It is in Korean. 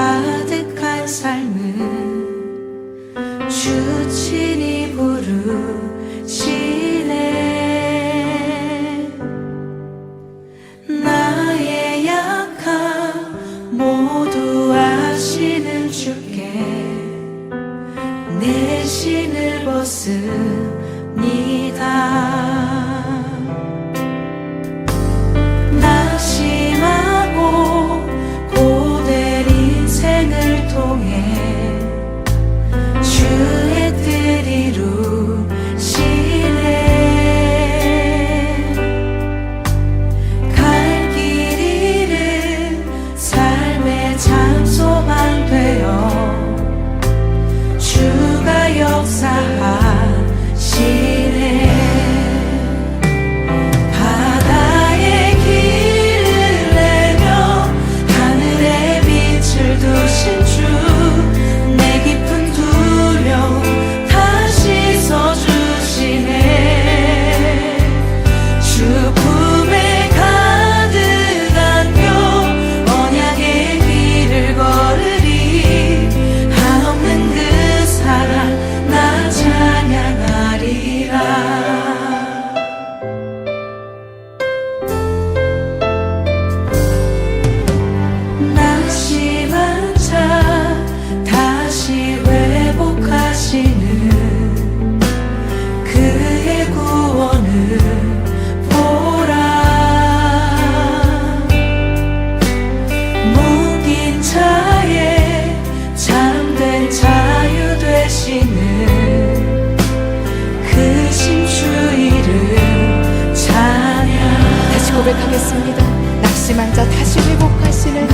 가득한 삶은 주친이 부르시네. 나의 약함 모두 아시는 주께 내 신을 벗은 고백하겠습니다. 낙심한 자 다시 회복하시는